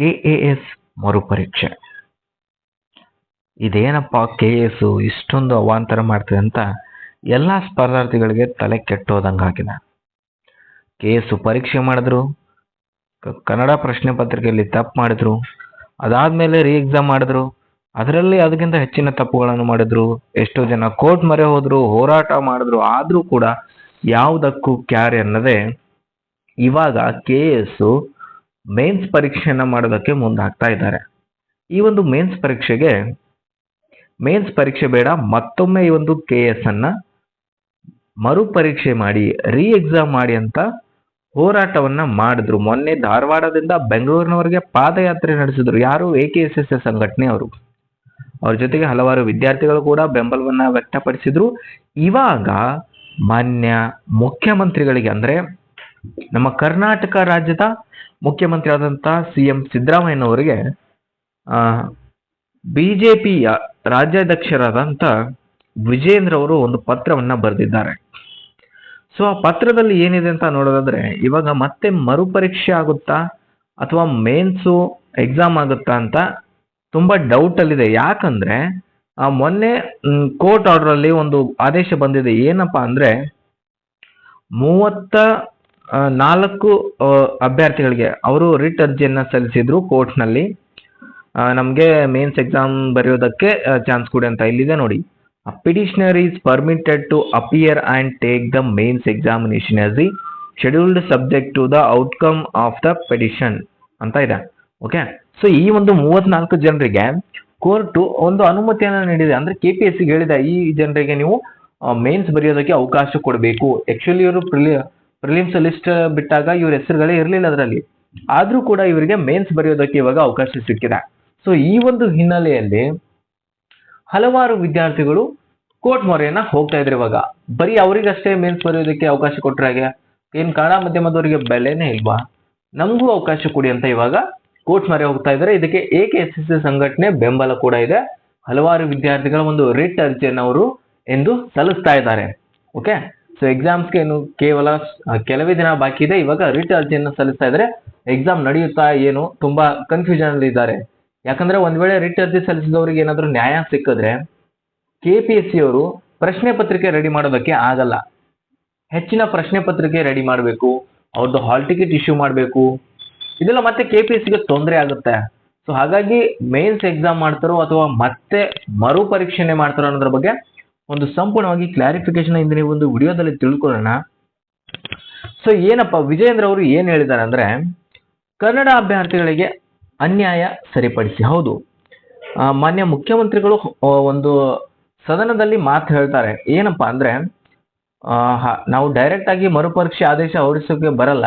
K A S ಮರುಪರೀಕ್ಷೆ. ಇದೇನಪ್ಪ K S ಇಷ್ಟೊಂದು ಅವಾಂತರ ಮಾಡ್ತದೆ ಅಂತ ಎಲ್ಲ ಸ್ಪರ್ಧಾರ್ಥಿಗಳಿಗೆ ತಲೆ ಕೆಟ್ಟೋದಂಗಾಗಿದೆ ಕೆ ಎಸ್ ಪರೀಕ್ಷೆ ಮಾಡಿದ್ರು ಕನ್ನಡ ಪ್ರಶ್ನೆ ಪತ್ರಿಕೆಯಲ್ಲಿ ತಪ್ಪು ಮಾಡಿದ್ರು, ಅದಾದ್ಮೇಲೆ ರೀ ಎಕ್ಸಾಮ್ ಮಾಡಿದ್ರು, ಅದರಲ್ಲಿ ಅದಕ್ಕಿಂತ ಹೆಚ್ಚಿನ ತಪ್ಪುಗಳನ್ನು ಮಾಡಿದ್ರು, ಎಷ್ಟೋ ಜನ ಕೋರ್ಟ್ ಮೊರೆ ಹೋದ್ರು, ಹೋರಾಟ ಮಾಡಿದ್ರು, ಆದರೂ ಕೂಡ ಯಾವುದಕ್ಕೂ ಕ್ಯಾರೆ ಅನ್ನದೆ ಇವಾಗ ಕೆ ಎಸ್ ಮೇನ್ಸ್ ಪರೀಕ್ಷೆಯನ್ನು ಮಾಡೋದಕ್ಕೆ ಮುಂದಾಗ್ತಾ ಇದ್ದಾರೆ. ಈ ಒಂದು ಮೇನ್ಸ್ ಪರೀಕ್ಷೆಗೆ ಮೇನ್ಸ್ ಪರೀಕ್ಷೆ ಬೇಡ, ಮತ್ತೊಮ್ಮೆ ಈ ಒಂದು ಕೆ ಎಸ್ ಅನ್ನ ಮರುಪರೀಕ್ಷೆ ಮಾಡಿ ರೀ ಎಕ್ಸಾಮ್ ಮಾಡಿ ಅಂತ ಹೋರಾಟವನ್ನ ಮಾಡಿದ್ರು. ಮೊನ್ನೆ ಧಾರವಾಡದಿಂದ ಬೆಂಗಳೂರಿನವರೆಗೆ ಪಾದಯಾತ್ರೆ ನಡೆಸಿದ್ರು. ಯಾರು? A K S S S ಸಂಘಟನೆ ಅವರು. ಅವ್ರ ಜೊತೆಗೆ ಹಲವಾರು ವಿದ್ಯಾರ್ಥಿಗಳು ಕೂಡ ಬೆಂಬಲವನ್ನ ವ್ಯಕ್ತಪಡಿಸಿದ್ರು. ಇವಾಗ ಮಾನ್ಯ ಮುಖ್ಯಮಂತ್ರಿಗಳಿಗೆ, ಅಂದ್ರೆ ನಮ್ಮ ಕರ್ನಾಟಕ ರಾಜ್ಯದ ಮುಖ್ಯಮಂತ್ರಿ ಆದಂತ ಸಿ ಎಂ ಸಿದ್ದರಾಮಯ್ಯನವರಿಗೆ ಬಿಜೆಪಿಯ ರಾಜ್ಯಾಧ್ಯಕ್ಷರಾದಂಥ ವಿಜೇಂದ್ರ ಅವರು ಒಂದು ಪತ್ರವನ್ನ ಬರೆದಿದ್ದಾರೆ. ಸೊ, ಆ ಪತ್ರದಲ್ಲಿ ಏನಿದೆ ಅಂತ ನೋಡೋದಾದ್ರೆ, ಇವಾಗ ಮತ್ತೆ ಮರುಪರೀಕ್ಷೆ ಆಗುತ್ತಾ, ಅಥವಾ ಮೇನ್ಸು ಎಕ್ಸಾಮ್ ಆಗುತ್ತಾ ಅಂತ ತುಂಬಾ ಡೌಟ್ ಅಲ್ಲಿದೆ ಯಾಕಂದ್ರೆ, ಆ, ಮೊನ್ನೆ ಕೋರ್ಟ್ ಆರ್ಡರ್ ಅಲ್ಲಿ ಒಂದು ಆದೇಶ ಬಂದಿದೆ. ಏನಪ್ಪಾ ಅಂದ್ರೆ, ಮೂವತ್ತ ನಾಲ್ಕು ಅಭ್ಯರ್ಥಿಗಳಿಗೆ ಅವರು ರಿಟ್ ಅರ್ಜಿಯನ್ನು ಸಲ್ಲಿಸಿದ್ರು ಕೋರ್ಟ್ನಲ್ಲಿ. ನಮಗೆ ಮೇನ್ಸ್ ಎಕ್ಸಾಮ್ ಬರೆಯೋದಕ್ಕೆ ಚಾನ್ಸ್ ಕೊಡಿ ಅಂತ ಇಲ್ಲಿದೆ ನೋಡಿ. Petitioner is permitted to appear and take the mains examination as the scheduled subject to the outcome of the petition ಅಂತ ಇದೆ. ಓಕೆ ಸೊ ಈ ಒಂದು ಮೂವತ್ನಾಲ್ಕು ಜನರಿಗೆ ಕೋರ್ಟು ಒಂದು ಅನುಮತಿಯನ್ನು ನೀಡಿದೆ. ಅಂದ್ರೆ ಕೆ ಪಿ ಎಸ್ ಸಿಗೆ ಹೇಳಿದೆ, ಈ ಜನರಿಗೆ ನೀವು ಮೇನ್ಸ್ ಬರೆಯೋದಕ್ಕೆ ಅವಕಾಶ ಕೊಡಬೇಕು. ಆಕ್ಚುಲಿ ಇವರು ಪ್ರಿಲಿ ಪ್ರಿಲಿಮ್ಸ್ ಲಿಸ್ಟ್ ಬಿಟ್ಟಾಗ ಇವ್ರ ಹೆಸರುಗಳೇ ಇರಲಿಲ್ಲ ಅದರಲ್ಲಿ. ಆದರೂ ಕೂಡ ಇವರಿಗೆ ಮೇನ್ಸ್ ಬರೆಯೋದಕ್ಕೆ ಇವಾಗ ಅವಕಾಶ ಸಿಕ್ಕಿದೆ. ಸೊ ಈ ಒಂದು ಹಿನ್ನೆಲೆಯಲ್ಲಿ ಹಲವಾರು ವಿದ್ಯಾರ್ಥಿಗಳು ಕೋರ್ಟ್ ಮೊರೆಯನ್ನ ಹೋಗ್ತಾ ಇದ್ರು ಇವಾಗ. ಬರೀ ಅವರಿಗಷ್ಟೇ ಮೇನ್ಸ್ ಬರೆಯೋದಕ್ಕೆ ಅವಕಾಶ ಕೊಟ್ಟರೆ ಹಾಗೆ? ಏನು ಕನ್ನಡ ಮಾಧ್ಯಮದವರಿಗೆ ಬೆಲೆನೇ ಇಲ್ವಾ? ನಮಗೂ ಅವಕಾಶ ಕೊಡಿ ಅಂತ ಇವಾಗ ಕೋರ್ಟ್ ಮೊರೆ ಹೋಗ್ತಾ ಇದ್ದಾರೆ ಇದಕ್ಕೆ ಏಕೆ ಎಸ್ ಎಸ್ ಸಿ ಸಂಘಟನೆ ಬೆಂಬಲ ಕೂಡ ಇದೆ. ಹಲವಾರು ವಿದ್ಯಾರ್ಥಿಗಳ ಒಂದು ರಿಟ್ ಅರ್ಜಿಯನ್ನು ಅವರು ಎಂದು ಸಲ್ಲಿಸ್ತಾ ಇದ್ದಾರೆ. ಓಕೆ ಸೊ ಎಕ್ಸಾಮ್ಸ್ಗೆ ಇನ್ನು ಕೇವಲ ಕೆಲವೇ ದಿನ ಬಾಕಿ ಇದೆ. ಇವಾಗ ರಿಟ್ ಅರ್ಜಿಯನ್ನು ಸಲ್ಲಿಸ್ತಾ ಇದ್ದಾರೆ ಎಕ್ಸಾಮ್ ನಡೆಯುತ್ತಾ ಏನು ತುಂಬಾ ಕನ್ಫ್ಯೂಷನ್ ಅಲ್ಲಿ ಇದ್ದಾರೆ. ಯಾಕಂದ್ರೆ ಒಂದ್ ವೇಳೆ ರಿಟ್ ಅರ್ಜಿ ಸಲ್ಲಿಸಿದವರಿಗೆ ಏನಾದರೂ ನ್ಯಾಯ ಸಿಕ್ಕಿದ್ರೆ ಕೆ ಪಿ ಎಸ್ ಸಿ ಅವರು ಪ್ರಶ್ನೆ ಪತ್ರಿಕೆ ರೆಡಿ ಮಾಡೋದಕ್ಕೆ ಆಗಲ್ಲ. ಹೆಚ್ಚಿನ ಪ್ರಶ್ನೆ ಪತ್ರಿಕೆ ರೆಡಿ ಮಾಡಬೇಕು. ಅವ್ರದ್ದು ಹಾಲ್ ಟಿಕೆಟ್ ಇಶ್ಯೂ ಮಾಡಬೇಕು. ಇದೆಲ್ಲ ಮತ್ತೆ ಕೆ ಪಿ ಎಸ್ ಸಿಗೆ ತೊಂದರೆ ಆಗುತ್ತೆ. ಸೊ ಹಾಗಾಗಿ ಮೇನ್ಸ್ ಎಕ್ಸಾಮ್ ಮಾಡ್ತಾರೋ ಅಥವಾ ಮತ್ತೆ ಮರು ಪರೀಕ್ಷೆನೆ ಮಾಡ್ತಾರೋ ಅನ್ನೋದ್ರ ಬಗ್ಗೆ ಒಂದು ಸಂಪೂರ್ಣವಾಗಿ ಕ್ಲಾರಿಫಿಕೇಶನ್ ಇಂದಿನ ಒಂದು ವಿಡಿಯೋದಲ್ಲಿ ತಿಳ್ಕೊಳ್ಳೋಣ. ಸೊ ಏನಪ್ಪ, ವಿಜಯೇಂದ್ರ ಅವರು ಏನು ಹೇಳಿದ್ದಾರೆ ಅಂದ್ರೆ, ಕನ್ನಡ ಅಭ್ಯರ್ಥಿಗಳಿಗೆ ಅನ್ಯಾಯ ಸರಿಪಡಿಸಿ. ಹೌದು. ಮಾನ್ಯ ಮುಖ್ಯಮಂತ್ರಿಗಳು ಒಂದು ಸದನದಲ್ಲಿ ಮಾತು ಹೇಳ್ತಾರೆ. ಏನಪ್ಪ ಅಂದ್ರೆ ನಾವು ಡೈರೆಕ್ಟ್ ಆಗಿ ಮರುಪರೀಕ್ಷೆ ಆದೇಶ ಹೊರಡಿಸೋಕೆ ಬರಲ್ಲ.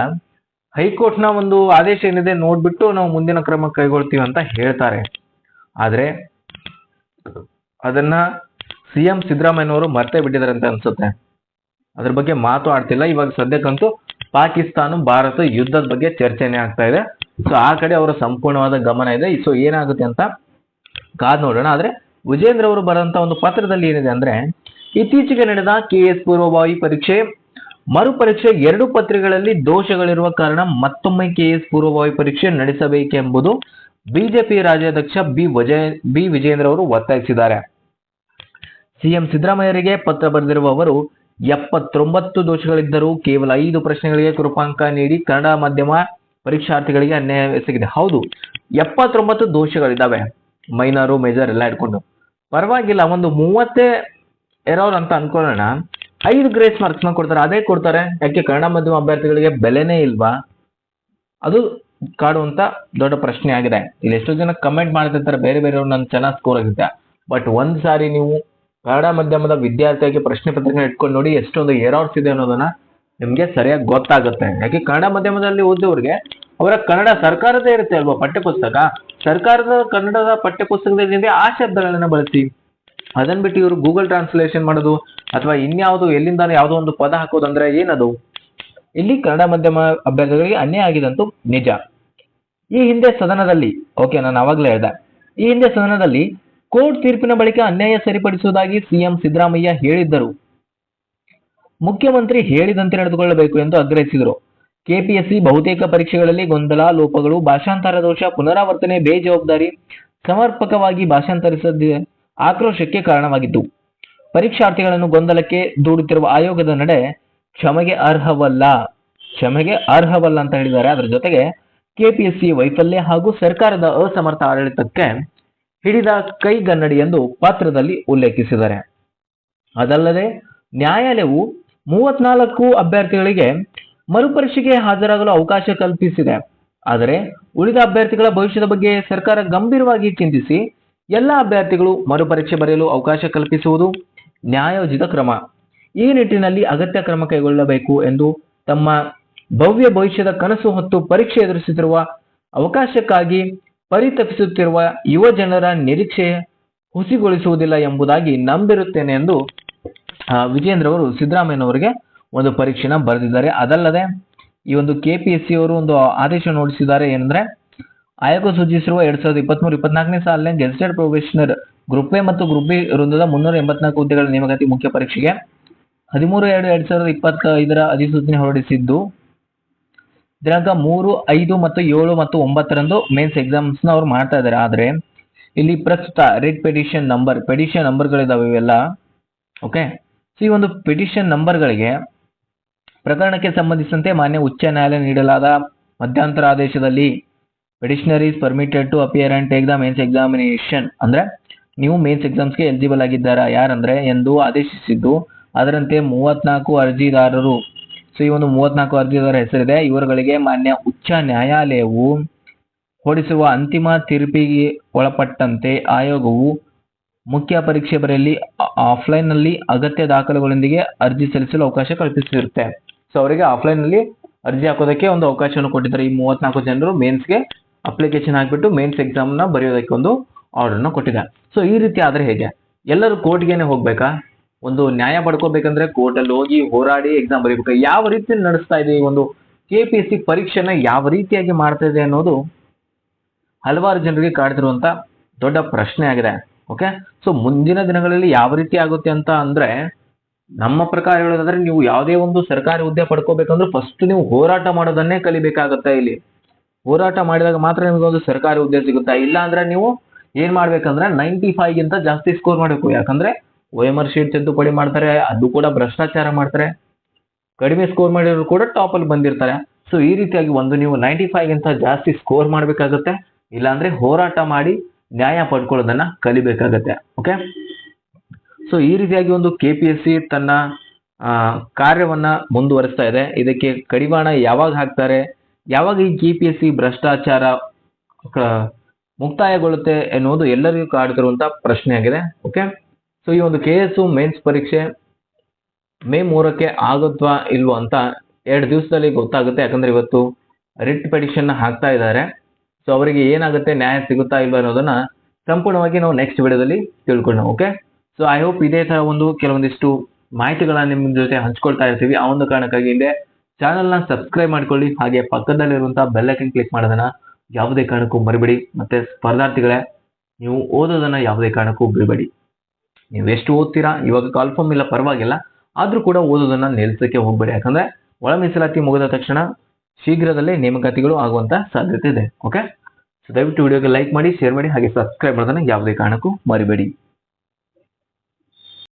ಹೈಕೋರ್ಟ್ನ ಒಂದು ಆದೇಶ ಏನಿದೆ ನೋಡ್ಬಿಟ್ಟು ನಾವು ಮುಂದಿನ ಕ್ರಮ ಕೈಗೊಳ್ತೀವಿ ಅಂತ ಹೇಳ್ತಾರೆ. ಆದ್ರೆ, ಅದನ್ನ ಸಿ ಎಂ ಸಿದ್ದರಾಮಯ್ಯನವರು ಮರ್ತೇ ಬಿಟ್ಟಿದ್ದಾರೆ ಅಂತ ಅನ್ಸುತ್ತೆ. ಅದ್ರ ಬಗ್ಗೆ ಮಾತು ಆಡ್ತಿಲ್ಲ. ಇವಾಗ ಸದ್ಯಕ್ಕಂತೂ ಪಾಕಿಸ್ತಾನ, ಭಾರತ ಯುದ್ಧದ ಬಗ್ಗೆ ಚರ್ಚೆನೇ ಆಗ್ತಾ ಇದೆ. ಸೊ ಆ ಕಡೆ ಅವರ ಸಂಪೂರ್ಣವಾದ ಗಮನ ಇದೆ. ಸೊ ಏನಾಗುತ್ತೆ ಅಂತ ಕಾದ್ ನೋಡೋಣ. ಆದ್ರೆ ವಿಜೇಂದ್ರ ಅವರು ಬರೆದಂತ ಒಂದು ಪತ್ರದಲ್ಲಿ ಏನಿದೆ ಅಂದ್ರೆ, ಇತ್ತೀಚೆಗೆ ನಡೆದ ಕೆ ಎಸ್ ಪೂರ್ವಭಾವಿ ಪರೀಕ್ಷೆ, ಮರುಪರೀಕ್ಷೆ ಎರಡು ಪತ್ರಿಕೆಗಳಲ್ಲಿ ದೋಷಗಳಿರುವ ಕಾರಣ ಮತ್ತೊಮ್ಮೆ ಕೆ ಎಸ್ ಪೂರ್ವಭಾವಿ ಪರೀಕ್ಷೆ ನಡೆಸಬೇಕೆಂಬುದು ಬಿಜೆಪಿ ರಾಜ್ಯಾಧ್ಯಕ್ಷ ಬಿ ವಿಜಯ ಬಿ ವಿಜೇಂದ್ರ ಅವರು ಒತ್ತಾಯಿಸಿದ್ದಾರೆ. ಸಿಎಂ ಸಿದ್ದರಾಮಯ್ಯರಿಗೆ ಪತ್ರ ಬರೆದಿರುವ ಅವರು, ಎಪ್ಪತ್ತೊಂಬತ್ತು ದೋಷಗಳಿದ್ದರೂ ಕೇವಲ ಐದು ಪ್ರಶ್ನೆಗಳಿಗೆ ಕೃಪಾಂಕ ನೀಡಿ ಕನ್ನಡ ಮಾಧ್ಯಮ ಪರೀಕ್ಷಾರ್ಥಿಗಳಿಗೆ ಅನ್ಯಾಯ ಹೌದು, ಎಪ್ಪತ್ತೊಂಬತ್ತು ದೋಷಗಳಿದ್ದಾವೆ. ಮೈನರು ಮೇಜರ್ ಎಲ್ಲ ಇಟ್ಕೊಂಡು ಪರವಾಗಿಲ್ಲ, ಒಂದು ಮೂವತ್ತೇ ಎರೋರ್ ಅಂತ ಅನ್ಕೊಳ್ಳೋಣ. ಐದು ಗ್ರೇಸ್ ಮಾರ್ಕ್ಸ್ನ ಕೊಡ್ತಾರೆ, ಅದೇ ಕೊಡ್ತಾರೆ. ಯಾಕೆ, ಕನ್ನಡ ಮಾಧ್ಯಮ ಅಭ್ಯರ್ಥಿಗಳಿಗೆ ಬೆಲೆನೇ ಇಲ್ವಾ? ಅದು ಕಾಡುವಂತ ದೊಡ್ಡ ಪ್ರಶ್ನೆ ಆಗಿದೆ. ಇಲ್ಲಿ ಎಷ್ಟೋ ಜನ ಕಮೆಂಟ್ ಮಾಡ್ತಿರ್ತಾರೆ, ಬೇರೆ ಬೇರೆಯವ್ರು ನನ್ನ ಚೆನ್ನಾಗಿ ಸ್ಕೋರ್ ಆಗುತ್ತೆ ಬಟ್ ಒಂದ್ ಸಾರಿ ನೀವು ಕನ್ನಡ ಮಾಧ್ಯಮದ ವಿದ್ಯಾರ್ಥಿಯಾಗಿ ಪ್ರಶ್ನೆ ಪತ್ರಿಕೆ ಇಟ್ಕೊಂಡು ನೋಡಿ ಎಷ್ಟೊಂದು ಎರರ್ಸ್ ಇದೆ ಅನ್ನೋದನ್ನ ನಿಮ್ಗೆ ಸರಿಯಾಗಿ ಗೊತ್ತಾಗುತ್ತೆ. ಯಾಕೆ ಕನ್ನಡ ಮಾಧ್ಯಮದಲ್ಲಿ ಓದಿದವ್ರಿಗೆ ಅವರ ಕನ್ನಡ ಸರ್ಕಾರದೇ ಇರುತ್ತೆ ಅಲ್ವಾ ಪಠ್ಯಪುಸ್ತಕ? ಸರ್ಕಾರದ ಕನ್ನಡದ ಪಠ್ಯಪುಸ್ತಕದಲ್ಲಿ ಆ ಶಬ್ದಗಳನ್ನ ಬಳಸಿ. ಅದನ್ನ ಬಿಟ್ಟು ಇವರು ಗೂಗಲ್ ಟ್ರಾನ್ಸ್ಲೇಷನ್ ಮಾಡೋದು ಅಥವಾ ಇನ್ಯಾವುದು ಎಲ್ಲಿಂದ ಯಾವುದೋ ಒಂದು ಪದ ಹಾಕೋದಂದ್ರೆ ಏನದು? ಇಲ್ಲಿ ಕನ್ನಡ ಮಾಧ್ಯಮ ಅಭ್ಯರ್ಥಿಗಳಿಗೆ ಅನ್ಯಾಯ ಆಗಿದಂತೂ ನಿಜ. ಈ ಹಿಂದೆ ಸದನದಲ್ಲಿ, ಓಕೆ ನಾನು ಅವಾಗಲೇ ಹೇಳ್ದೆ. ಈ ಹಿಂದೆ ಸದನದಲ್ಲಿ ಕೋರ್ಟ್ ತೀರ್ಪಿನ ಬಳಿಕ ಅನ್ಯಾಯ ಸರಿಪಡಿಸುವುದಾಗಿ ಸಿಎಂ ಸಿದ್ದರಾಮಯ್ಯ ಹೇಳಿದ್ದರು. ಮುಖ್ಯಮಂತ್ರಿ ಹೇಳಿದಂತೆ ನಡೆದುಕೊಳ್ಳಬೇಕು ಎಂದು ಆಗ್ರಹಿಸಿದರು. ಕೆಪಿಎಸ್ಸಿ ಬಹುತೇಕ ಪರೀಕ್ಷೆಗಳಲ್ಲಿ ಗೊಂದಲ ಲೋಪಗಳು ಭಾಷಾಂತರ ದೋಷ, ಪುನರಾವರ್ತನೆ ಬೇಜವಾಬ್ದಾರಿ ಸಮರ್ಪಕವಾಗಿ ಭಾಷಾಂತರಿಸದ ಆಕ್ರೋಶಕ್ಕೆ ಕಾರಣವಾಗಿತ್ತು. ಪರೀಕ್ಷಾರ್ಥಿಗಳನ್ನು ಗೊಂದಲಕ್ಕೆ ದೂಡುತ್ತಿರುವ ಆಯೋಗದ ನಡೆ ಕ್ಷಮೆಗೆ ಅರ್ಹವಲ್ಲ ಕ್ಷಮೆಗೆ ಅರ್ಹವಲ್ಲ ಅಂತ ಹೇಳಿದ್ದಾರೆ. ಅದರ ಜೊತೆಗೆ ಕೆಪಿಎಸ್ಸಿ ವೈಫಲ್ಯ ಹಾಗೂ ಸರ್ಕಾರದ ಅಸಮರ್ಥ ಆಡಳಿತಕ್ಕೆ ಹಿಡಿದ ಕೈಗನ್ನಡಿ ಎಂದು ಪತ್ರದಲ್ಲಿ ಉಲ್ಲೇಖಿಸಿದ್ದಾರೆ. ಅದಲ್ಲದೆ, ನ್ಯಾಯಾಲಯವು ಮೂವತ್ನಾಲ್ಕು ಅಭ್ಯರ್ಥಿಗಳಿಗೆ ಮರುಪರೀಕ್ಷೆಗೆ ಹಾಜರಾಗಲು ಅವಕಾಶ ಕಲ್ಪಿಸಿದೆ. ಆದರೆ, ಉಳಿದ ಅಭ್ಯರ್ಥಿಗಳ ಭವಿಷ್ಯದ ಬಗ್ಗೆ ಸರ್ಕಾರ ಗಂಭೀರವಾಗಿ ಚಿಂತಿಸಿ, ಎಲ್ಲ ಅಭ್ಯರ್ಥಿಗಳು ಮರುಪರೀಕ್ಷೆ ಬರೆಯಲು ಅವಕಾಶ ಕಲ್ಪಿಸುವುದು ನ್ಯಾಯೋಚಿತ ಕ್ರಮ. ಈ ನಿಟ್ಟಿನಲ್ಲಿ ಅಗತ್ಯ ಕ್ರಮ ಕೈಗೊಳ್ಳಬೇಕು ಎಂದು ತಮ್ಮ ಭವ್ಯ ಭವಿಷ್ಯದ ಕನಸು ಹೊತ್ತು ಪರೀಕ್ಷೆ ಎದುರಿಸುತ್ತಿರುವ ಅವಕಾಶಕ್ಕಾಗಿ ಪರಿತಪಿಸುತ್ತಿರುವ ಯುವ ಜನರ ನಿರೀಕ್ಷೆ ಹುಸಿಗೊಳಿಸುವುದಿಲ್ಲ ಎಂಬುದಾಗಿ ನಂಬಿರುತ್ತೇನೆ ಎಂದು ವಿಜೇಂದ್ರ ಅವರು ಸಿದ್ದರಾಮಯ್ಯನವರಿಗೆ ಒಂದು ಪರೀಕ್ಷೆನ ಬರೆದಿದ್ದಾರೆ. ಅದಲ್ಲದೆ ಈ ಒಂದು ಕೆ ಪಿ ಎಸ್ ಸಿ ಅವರು ಒಂದು ಆದೇಶ ನೋಡಿಸಿದ್ದಾರೆ ಏನಂದ್ರೆ, ಆಯೋಗ ಸೂಚಿಸಿರುವ ಎರಡ್ ಸಾವಿರದ ಇಪ್ಪತ್ಮೂರು ಇಪ್ಪತ್ನಾಲ್ಕನೇ ಸಾಲಿನ ಗೆಜೆಟೆಡ್ ಪ್ರೊಬೇಷನರ್ ಗ್ರೂಪ್ ಎ ಮತ್ತು ಗ್ರೂಪ್ ಬಿ ವೃಂದದ ಮುನ್ನೂರ ಎಂಬತ್ನಾಲ್ಕು ಹುದ್ದೆಗಳ ನೇಮಕಾತಿ ಮುಖ್ಯ ಪರೀಕ್ಷೆಗೆ ಹದಿಮೂರು ಎರಡು ಎರಡ್ ಸಾವಿರದ ಇಪ್ಪತ್ತೈದರ ಅಧಿಸೂಚನೆ ಹೊರಡಿಸಿದ್ದು ದಿನಾಂಕ ಮೂರು, ಐದು ಮತ್ತು ಏಳು ಮತ್ತು ಒಂಬತ್ತರಂದು ಮೇನ್ಸ್ ಎಕ್ಸಾಮ್ಸ್ನ ಅವ್ರು ಮಾಡ್ತಾ ಇದ್ದಾರೆ ಆದ್ರೆ ಇಲ್ಲಿ ಪ್ರಸ್ತುತ ರೆಡ್ ಪೆಟಿಷನ್ ನಂಬರ್ ಪೆಟಿಷನ್ ನಂಬರ್ಗಳಿದ್ದಾವೆ ಇವೆಲ್ಲ. ಓಕೆ ಈ ಒಂದು ಪೆಟಿಷನ್ ನಂಬರ್ಗಳಿಗೆ ಪ್ರಕರಣಕ್ಕೆ ಸಂಬಂಧಿಸಿದಂತೆ ಮಾನ್ಯ ಉಚ್ಚ ನ್ಯಾಯಾಲಯ ನೀಡಲಾದ ಮಧ್ಯಂತರ ಆದೇಶದಲ್ಲಿ petitioner is permitted to appear and take the mains examination ಅಂದ್ರೆ ನೀವು ಮೇನ್ಸ್ ಎಕ್ಸಾಮ್ಸ್ಗೆ ಎಲಿಜಿಬಲ್ ಆಗಿದ್ದಾರಾ? ಯಾರಂದರೆ? ಎಂದು ಆದೇಶಿಸಿದ್ದು. ಅದರಂತೆ ಮೂವತ್ನಾಲ್ಕು ಅರ್ಜಿದಾರರು ಸೊ ಈ ಒಂದು ಮೂವತ್ನಾಲ್ಕು ಅರ್ಜಿದಾರರ ಹೆಸರಿದೆ. ಇವರುಗಳಿಗೆ ಮಾನ್ಯ ಉಚ್ಚ ನ್ಯಾಯಾಲಯವು ಹೊರಡಿಸುವ ಅಂತಿಮ ತೀರ್ಪಿಗೆ ಒಳಪಟ್ಟಂತೆ ಆಯೋಗವು ಮುಖ್ಯ ಪರೀಕ್ಷೆ ಬರೆಯಲ್ಲಿ ಆಫ್ಲೈನ್ನಲ್ಲಿ ಅಗತ್ಯ ದಾಖಲೆಗಳೊಂದಿಗೆ ಅರ್ಜಿ ಸಲ್ಲಿಸಲು ಅವಕಾಶ ಕಲ್ಪಿಸಿರುತ್ತೆ. ಸೊ ಅವರಿಗೆ ಆಫ್ಲೈನ್ನಲ್ಲಿ ಅರ್ಜಿ ಹಾಕೋದಕ್ಕೆ ಒಂದು ಅವಕಾಶವನ್ನು ಕೊಟ್ಟಿದ್ದಾರೆ. ಈ ಮೂವತ್ನಾಲ್ಕು ಜನರು ಮೇನ್ಸ್ಗೆ ಅಪ್ಲಿಕೇಶನ್ ಹಾಕಿಬಿಟ್ಟು ಮೇನ್ಸ್ ಎಕ್ಸಾಮ್ನ ಬರೆಯೋದಕ್ಕೆ ಒಂದು ಆರ್ಡರ್ನ ಕೊಟ್ಟಿದ್ದಾರೆ. ಸೊ ಈ ರೀತಿ ಆದ್ರೆ ಹೇಗೆ? ಎಲ್ಲರೂ ಕೋರ್ಟ್ಗೆನೆ ಹೋಗ್ಬೇಕಾ? ಒಂದು ನ್ಯಾಯ ಪಡ್ಕೋಬೇಕಂದ್ರೆ ಕೋರ್ಟ್ ಅಲ್ಲಿ ಹೋಗಿ ಹೋರಾಡಿ ಎಕ್ಸಾಮ್ ಬರೀಬೇಕು. ಯಾವ ರೀತಿ ನಡೆಸ್ತಾ ಇದೆ ಈ ಒಂದು ಕೆ ಪಿ ಸಿ ಪರೀಕ್ಷೆನ ಯಾವ ರೀತಿಯಾಗಿ ಮಾಡ್ತಾ ಇದೆ ಅನ್ನೋದು ಹಲವಾರು ಜನರಿಗೆ ಕಾಡ್ತಿರುವಂತ ದೊಡ್ಡ ಪ್ರಶ್ನೆ ಆಗಿದೆ. ಓಕೆ ಸೊ ಮುಂದಿನ ದಿನಗಳಲ್ಲಿ ಯಾವ ರೀತಿ ಆಗುತ್ತೆ ಅಂತ ಅಂದ್ರೆ ನಮ್ಮ ಪ್ರಕಾರ ಹೇಳೋದಾದ್ರೆ ನೀವು ಯಾವುದೇ ಒಂದು ಸರ್ಕಾರಿ ಹುದ್ದೆ ಪಡ್ಕೋಬೇಕಂದ್ರೆ ಫಸ್ಟ್ ನೀವು ಹೋರಾಟ ಮಾಡೋದನ್ನೇ ಕಲಿಬೇಕಾಗತ್ತೆ ಇಲ್ಲಿ. ಹೋರಾಟ ಮಾಡಿದಾಗ ಮಾತ್ರ ನಿಮಗೆ ಒಂದು ಸರ್ಕಾರಿ ಹುದ್ದೆ ಸಿಗುತ್ತಾ? ಇಲ್ಲ ಅಂದ್ರೆ ನೀವು ಏನ್ ಮಾಡ್ಬೇಕಂದ್ರೆ ನೈಂಟಿ ಫೈವ್ಗಿಂತ ಜಾಸ್ತಿ ಸ್ಕೋರ್ ಮಾಡಬೇಕು. ಯಾಕಂದ್ರೆ ಆರ್ ಶೀಟ್ ತಿದ್ದುಪಡಿ ಮಾಡ್ತಾರೆ, ಅದು ಕೂಡ ಭ್ರಷ್ಟಾಚಾರ ಮಾಡ್ತಾರೆ. ಕಡಿಮೆ ಸ್ಕೋರ್ ಮಾಡಿರೋರು ಕೂಡ ಟಾಪ್ ಅಲ್ಲಿ ಬಂದಿರ್ತಾರೆ. ಸೊ ಈ ರೀತಿಯಾಗಿ ಒಂದು ನೀವು ನೈಂಟಿ ಫೈವ್ ಗಿಂತ ಜಾಸ್ತಿ ಸ್ಕೋರ್ ಮಾಡ್ಬೇಕಾಗತ್ತೆ. ಇಲ್ಲಾಂದ್ರೆ ಹೋರಾಟ ಮಾಡಿ ನ್ಯಾಯ ಪಡ್ಕೊಳ್ಳೋದನ್ನ ಕಲಿಬೇಕಾಗತ್ತೆ. ಓಕೆ ಸೊ ಈ ರೀತಿಯಾಗಿ ಒಂದು ಕೆ ಪಿ ಎಸ್ ಸಿ ತನ್ನ ಕಾರ್ಯವನ್ನ ಮುಂದುವರಿಸ್ತಾ ಇದೆ. ಇದಕ್ಕೆ ಕಡಿವಾಣ ಯಾವಾಗ ಹಾಕ್ತಾರೆ? ಯಾವಾಗ ಈ ಕೆ ಪಿ ಎಸ್ ಸಿ ಭ್ರಷ್ಟಾಚಾರ ಮುಕ್ತಾಯಗೊಳ್ಳುತ್ತೆ ಎನ್ನುವುದು ಎಲ್ಲರಿಗೂ ಕಾಡ್ತಿರುವಂತ ಪ್ರಶ್ನೆ ಆಗಿದೆ ಓಕೆ ಸೊ ಈ ಒಂದು ಕೆ ಎಸ್ ಮೇನ್ಸ್ ಪರೀಕ್ಷೆ ಮೇ ಮೂರಕ್ಕೆ ಆಗುತ್ತಾ ಇಲ್ವೋ ಅಂತ ಎರಡು ದಿವಸದಲ್ಲಿ ಗೊತ್ತಾಗುತ್ತೆ. ಯಾಕಂದ್ರೆ ಇವತ್ತು ರಿಟ್ ಪೆಟಿಷನ್ ಹಾಕ್ತಾ ಇದ್ದಾರೆ. ಸೊ ಅವರಿಗೆ ಏನಾಗುತ್ತೆ ನ್ಯಾಯ ಸಿಗುತ್ತಾ ಇಲ್ವಾ ಅನ್ನೋದನ್ನ ಸಂಪೂರ್ಣವಾಗಿ ನಾವು ನೆಕ್ಸ್ಟ್ ವಿಡಿಯೋದಲ್ಲಿ ತಿಳ್ಕೊಳ್ಳೋಣ ಓಕೆ ಸೊ ಐ ಹೋಪ್ ಇದೇ ತರ ಒಂದು ಕೆಲವೊಂದಿಷ್ಟು ಮಾಹಿತಿಗಳನ್ನ ನಿಮ್ಮ ಜೊತೆ ಹಂಚ್ಕೊಳ್ತಾ ಇರ್ತೀವಿ. ಆ ಒಂದು ಕಾರಣಕ್ಕಾಗಿ ಹಿಂದೆ ಚಾನಲ್ನ ಸಬ್ಸ್ಕ್ರೈಬ್ ಮಾಡ್ಕೊಳ್ಳಿ. ಹಾಗೆ ಪಕ್ಕದಲ್ಲಿರುವಂತಹ ಬೆಲ್ ಐಕನ್ ಕ್ಲಿಕ್ ಮಾಡೋದನ್ನ ಯಾವುದೇ ಕಾರಣಕ್ಕೂ ಮರಿಬೇಡಿ. ಮತ್ತೆ ಸ್ಪರ್ಧಾರ್ಥಿಗಳೇ, ನೀವು ಓದೋದನ್ನ ಯಾವುದೇ ಕಾರಣಕ್ಕೂ ಬಿಡಬೇಡಿ. ನೀವು ಎಷ್ಟು ಓದ್ತೀರಾ? ಇವಾಗ ಕಾಲ್ಫಾರ್ಮ್ ಇಲ್ಲ ಪರವಾಗಿಲ್ಲ. ಆದ್ರೂ ಕೂಡ ಓದೋದನ್ನು ನಿಲ್ಲಿಸೋಕ್ಕೆ ಹೋಗ್ಬೇಡಿ. ಯಾಕಂದ್ರೆ ಒಳ ಮೀಸಲಾತಿ ಮುಗಿದ ತಕ್ಷಣ ಶೀಘ್ರದಲ್ಲೇ ನೇಮಕಾತಿಗಳು ಆಗುವಂಥ ಸಾಧ್ಯತೆ ಇದೆ. ಓಕೆ ಸೊ ದಯವಿಟ್ಟು ವಿಡಿಯೋಗೆ ಲೈಕ್ ಮಾಡಿ ಶೇರ್ ಮಾಡಿ, ಹಾಗೆ ಸಬ್ಸ್ಕ್ರೈಬ್ ಮಾಡೋದನ್ನು ಯಾವುದೇ ಕಾರಣಕ್ಕೂ ಮರಿಬೇಡಿ.